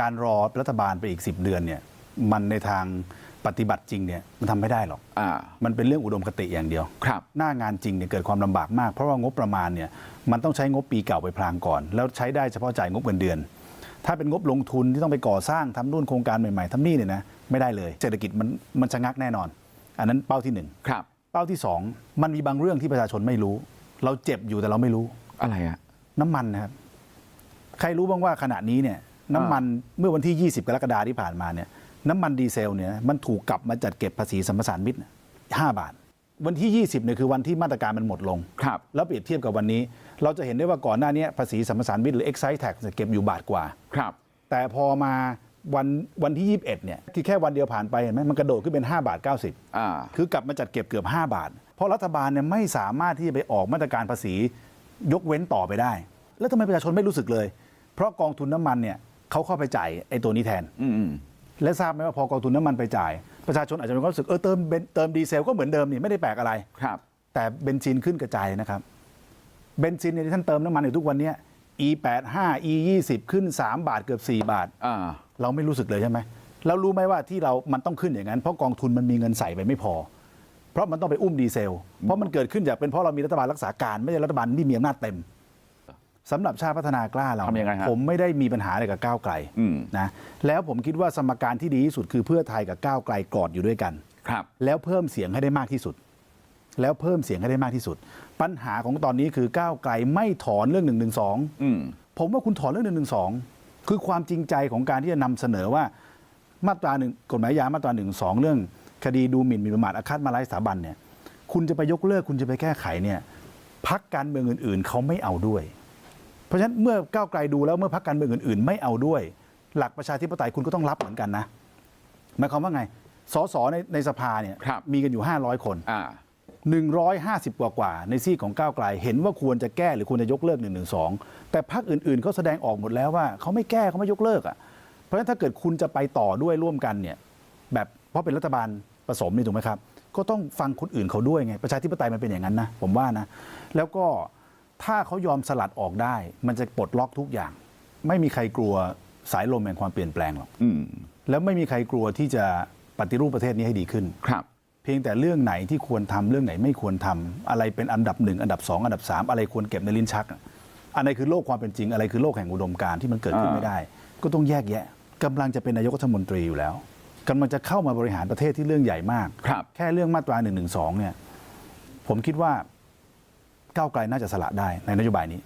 การรอรัฐบาลไปอีก 10 เดือนเนี่ยมันในทางปฏิบัติจริงเนี่ยมันทำไม่ได้หรอกอ่ามันเป็นเรื่องอุดมคติอย่างเดียวครับหน้างานจริงเนี่ยเกิดความลำบากมาก เพราะว่างบประมาณเนี่ยมันต้องใช้งบปีเก่าไปพลางก่อน แล้วใช้ได้เฉพาะจ่ายงบเงินเดือน ถ้าเป็นงบลงทุนที่ต้องไปก่อสร้างทำนู่นโครงการใหม่ๆทำนี่เนี่ยนะไม่ได้เลย เศรษฐกิจมันมันชะงักแน่นอน อันนั้นเป้าที่หนึ่งครับเป้าที่สองมันมีบางเรื่องที่ประชาชนไม่รู้ เราเจ็บอยู่แต่เราไม่รู้อะไรอะน้ำมันนะครับใครรู้บ้างว่าขณะนี้เนี่ย น้ำมันเมื่อวันที่ 20 กรกฎาคมที่ผ่านมาเนี่ยน้ำมันดีเซลเนี่ยมันถูกกลับมาจัดเก็บภาษีสัมปทานมิตรห้าบาท วันที่ 20เนี่ยคือวันที่มาตรการมันหมดลงครับแล้วเปรียบเทียบกับวันนี้ เราจะเห็นได้ว่าก่อนหน้านี้ภาษีสัมปทานมิตรหรือ excise tax เนี่ยเก็บอยู่บาทกว่าครับแต่พอมาวันวันที่ 21เนี่ยที่แค่วันเดียวผ่านไปเห็นไหมมันกระโดดขึ้นเป็น 5 บาท 90อ่าคือกลับมาจัดเก็บเกือบ 5 บาท เพราะรัฐบาลเนี่ยไม่สามารถที่จะไปออกมาตรการภาษียกเว้นต่อไปได้ แล้วทำไมประชาชนไม่รู้สึกเลย เพราะกองทุนน้ำมันเนี่ย เขาเข้าไปจ่ายไอ้ตัวนี้แทนอืมอืมและทราบไหมว่าพอกองทุนน้ำมันไปจ่าย ประชาชนอาจจะมีความรู้สึกเออเติมเบนเติมดีเซลก็เหมือนเดิมนี่ไม่ได้แปลกอะไร ครับ แต่เบนซินขึ้นกระจายนะครับ เบนซินเนี่ยที่ท่านเติมน้ำมันอยู่ทุกวันเนี้ย E85 E20 ขึ้น 3 บาทเกือบ 4 บาท อ่า เราไม่รู้สึกเลยใช่ไหมเรารู้ไหมว่าที่เรา มันต้องขึ้นอย่างนั้น เพราะกองทุนมันมีเงินใส่ไปไม่พอ เพราะมันต้องไปอุ้มดีเซล เพราะมันเกิดขึ้นจากเป็นเพราะเรามีรัฐบาลรักษาการ ไม่ใช่รัฐบาลที่มีอำนาจเต็ม สำหรับชาติพัฒนากล้าเรา ทำยังไงฮะผมไม่ได้มีปัญหาอะไรกับก้าวไกลอืม นะแล้วผมคิดว่าสมการที่ดีที่สุดคือเพื่อไทยกับก้าวไกลกอดอยู่ด้วยกัน ครับ แล้วเพิ่มเสียงให้ได้มากที่สุด แล้วเพิ่มเสียงให้ได้มากที่สุด ปัญหาของตอนนี้คือก้าวไกลไม่ถอนเรื่องหนึ่งหนึ่งสองอืม ผมว่าคุณถอนเรื่องหนึ่งหนึ่งสองคือความจริงใจของการที่จะนำเสนอว่ามาตราหนึ่งกฎหมายยามาตราหนึ่งสองเรื่อง คดีดูหมิ่นหมิ่นประมาทอาฆาตมาร้ายสถาบันเนี่ย คุณจะไปยกเลิกคุณจะไปแก้ไขเนี่ยพักการเมืองอื่น ๆ เขาไม่เอาด้วย เพราะฉะนั้นเมื่อก้าวไกลดูแล้วเมื่อพักการเมืองอื่นๆ ไม่เอาด้วย หลักประชาธิปไตยคุณก็ต้องรับเหมือนกันนะหมายความว่าไงสสในในสภาเนี่ยครับมีกันอยู่ 500 คนอ่า150 กว่ากว่าในซีกของก้าวไกล เห็นว่าควรจะแก้หรือควรจะยกเลิก1นึแต่พรรคอื่นๆเขาแสดงออกหมดแล้วว่าเขาไม่แก้เขาไม่ยกเลิกอะเพราะฉะนั้นถ้าเกิดคุณจะไปต่อด้วยร่วมกันเนี่ยแบบเพราะเป็นรัฐบาลผสมนี่ถูกไหมครับ ก็ต้องฟังคนอื่นเขาด้วยไงประชาธิปไตยมันเป็นอย่างนั้นนะผมว่านะแล้วก็ ถ้าเขายอมสลัดออกได้ มันจะปลดล็อกทุกอย่าง ไม่มีใครกลัวสายลมแห่งความเปลี่ยนแปลงหรอกอืมแล้วไม่มีใครกลัวที่จะปฏิรูปประเทศนี้ให้ดีขึ้นครับ เพียงแต่เรื่องไหนที่ควรทำเรื่องไหนไม่ควรทำอะไรเป็นอันดับหนึ่งอันดับสองอันดับสามอะไรควรเก็บในลิ้นชักอะอันไหนคือโลกความเป็นจริงอะไรคือโลกแห่งอุดมการณ์ที่มันเกิดขึ้นอ่าไม่ได้ ก็ต้องแยกแยะกำลังจะเป็นนายกรัฐมนตรีอยู่แล้วกำลังจะเข้ามาบริหารประเทศที่เรื่องใหญ่มากครับแค่เรื่องมาตรา1นึเนี่ย ผมคิดว่า ก้าวไกลน่าจะสละได้ในนโยบายนี้